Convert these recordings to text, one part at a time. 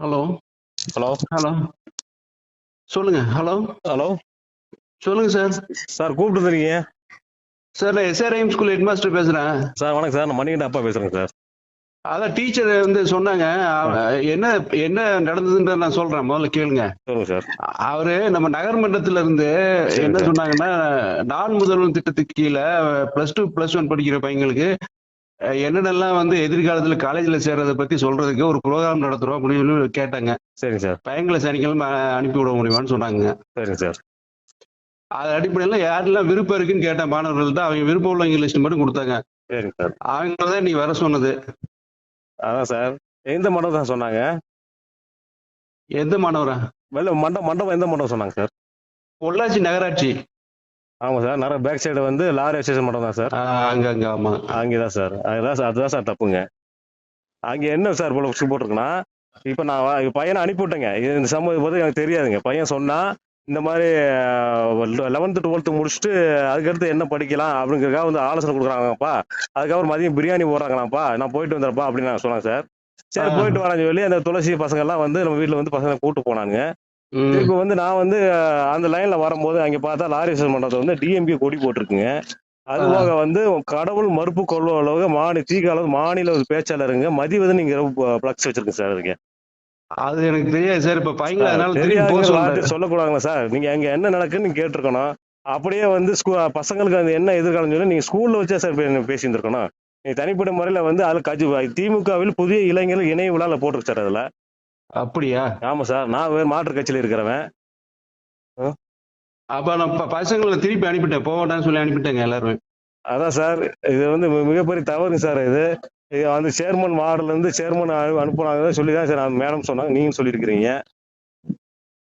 Hello. Hello. Hello. சொல்லுங்க hello. Hello. சொல்லுங்க sir. Sir கூப்பிட்டு இருக்கீங்க சார் நான் எஸ்ஆர்ஐஎம் ஸ்கூல் ஹெட்மாஸ்டர் பேசுறேன். சார் வணக்கம் சார். நான் மணிகண்ட அப்பா பேசுறேங்க சார். அதான் டீச்சர் வந்து சொன்னாங்க. என்ன என்ன நடந்ததுன்ற நான் சொல்றேன். முதல்ல கேளுங்க. சார். அவரு நம்ம நகர்மன்றத்துல இருந்து என்ன. சொன்னாங்கன்னா நான் முதல்வன் திட்டத்துக்கு கீழே பிளஸ் டூ பிளஸ் ஒன் படிக்கிற பையங்களுக்கு என்னென்னலாம் வந்து எதிர்காலத்துல காலேஜ்ல சேர்றதை பத்தி சொல்றதுக்கு ஒரு ப்ரோக்ராம் நடத்துறோம் அப்படின்னு சொல்லி கேட்டாங்க. சரிங்க சார். பையங்களை சனிக்கிழமை அனுப்பி விட முடியுமான்னு சொன்னாங்க. சரிங்க சார். அது அடிப்படையில் யாரெல்லாம் விருப்பம் இருக்குன்னு கேட்ட மாணவர்கள்ட்ட அவங்க விருப்பம் உள்ளவங்க லிஸ்ட் மட்டும் கொடுத்தாங்க. சரிங்க சார். அவங்க தான் நீ வர சொன்னது. அதான் சார். எந்த மண்டபம் தான் சொன்னாங்க? எந்த மாணவரா? மண்டபம் மண்டபம் எந்த மண்டபம் சொன்னாங்க சார்? பொள்ளாச்சி நகராட்சி. ஆமாம் சார். நிறைய பேக் சைடு வந்து லாரி ஸ்டேஷன் மண்டபம் தான் சார். அங்க அங்க ஆமா. அங்கே தான் சார். அதுதான் சார் அதுதான் சார் தப்புங்க. அங்கே என்ன சார் போல போட்டிருக்குன்னா இப்போ நான் பையனை அனுப்பிவிட்டேங்க இந்த சம்பவம் போது எனக்கு தெரியாதுங்க. பையன் சொன்னா இந்த மாதிரி லெவன்த்து டுவெல்த்து முடிச்சுட்டு அதுக்கடுத்து என்ன படிக்கலாம் அப்படிங்கிறதுக்காக வந்து ஆலோசனை கொடுக்குறாங்கப்பா. அதுக்கப்புறம் மதியம் பிரியாணி போடுறாங்களாப்பா நான் போயிட்டு வந்துடுறப்பா அப்படின்னு நான் சொன்னேன் சார். சரி. போயிட்டு வரேன்னு சொல்லி அந்த துளசி பசங்க எல்லாம் வந்து நம்ம வீட்டில் வந்து பசங்க கூட்டு போனாங்க. இப்போ வந்து நான் வந்து அந்த லைன்ல வரும்போது அங்க பார்த்தா லாரி மண்டபத்தை வந்து டிஎம்பி கொடி போட்டிருக்குங்க. அது. போக வந்து கடவுள் மறுப்பு கொள்வளவு மாநில தீகால மாநில ஒரு பேச்சாளருங்க மதிவதன் நீங்க பிளக்ஸ் வச்சிருக்கு சார் அதுக்கு அது எனக்கு தெரியாது சார். இப்ப அதனால வார்த்தை சொல்லக்கூடாதுங்களா சார். நீங்க அங்க என்ன நடக்குன்னு கேட்டிருக்கணும். அப்படியே வந்து ஸ்கூ பசங்களுக்கு அது என்ன எதிர்காலம் சொல்லி நீங்க ஸ்கூல்ல வச்சா சார் பேசியிருந்திருக்கணும். நீங்க தனிப்பட்ட முறையில வந்து அதுல கட்சி திமுகவில் புதிய இளைஞர்கள் இணைய விழால போட்டிருக்கு சார் அதுல. அப்படியா? ஆமா சார். நான் மாற்று கட்சியில இருக்கிறவன். அப்ப நான் ப- பசங்களை திருப்பி அனுப்பிட்டேன். போக வேண்டாம்னு சொல்லி அனுப்பிட்டேங்க எல்லாருமே. அதான் சார். இது வந்து மிகப்பெரிய தவறுங்க சார் இது. வந்து சேர்மன் வார்டுல இருந்து சேர்மன் அனு அனுப்புனாங்க சொல்லி தான் சார் மேடம் சொன்னாங்க. நீங்க சொல்லியிருக்கிறீங்க.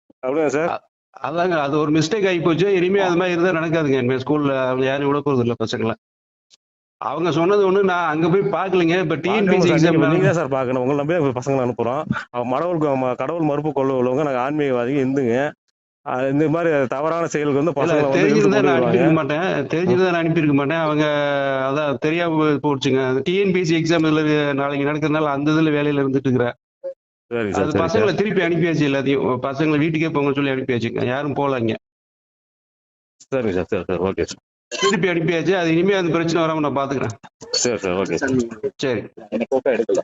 அப்படியா சார்? அதாங்க. அது ஒரு மிஸ்டேக் ஆகி போச்சு. இனிமே அது மாதிரி இருந்தா நடக்காதுங்க. இனிமே ஸ்கூல்ல யாரும் விட போறது இல்ல பசங்களை. அவங்க சொன்னது ஒண்ணு நான் அங்க போய் பாக்கலைங்க இப்ப டிஎன்பிசி எக்ஸாம் நீங்க சார் பார்க்கணும். உங்களை நம்பி பசங்களை அனுப்புறோம். அவங்க கடவுள் மறுப்பு கொள்ள உள்ளவங்க நாங்கள் ஆன்மீகவாதிங்க இந்துங்க. இந்த மாதிரி தவறான செயலுக்கு வந்து பசங்களை தெரிஞ்சிருந்தா நான் அனுப்பியிருக்க. மாட்டேன். தெரிஞ்சிருந்தா நான் அனுப்பியிருக்க மாட்டேன். அவங்க அதான் தெரியாம போச்சுங்க. டிஎன்பிசி எக்ஸாம் இதுல நாளைக்கு நடக்கிறதுனால அந்த இதுல வேலையில இருந்துட்டு இருக்கிறேன் அது பசங்களை திருப்பி அனுப்பியாச்சு எல்லாத்தையும். பசங்களை வீட்டுக்கே போங்க சொல்லி அனுப்பியாச்சுங்க. யாரும் போல இங்க சரி சார் சரி சார். Okay sir. திருப்பி அனுப்பியாச்சு. அது இனிமே அந்த பிரச்சனை வராம நான் பாத்துக்கிறேன். சரி சார் ஓகே. சார். எனக்கு எடுக்கல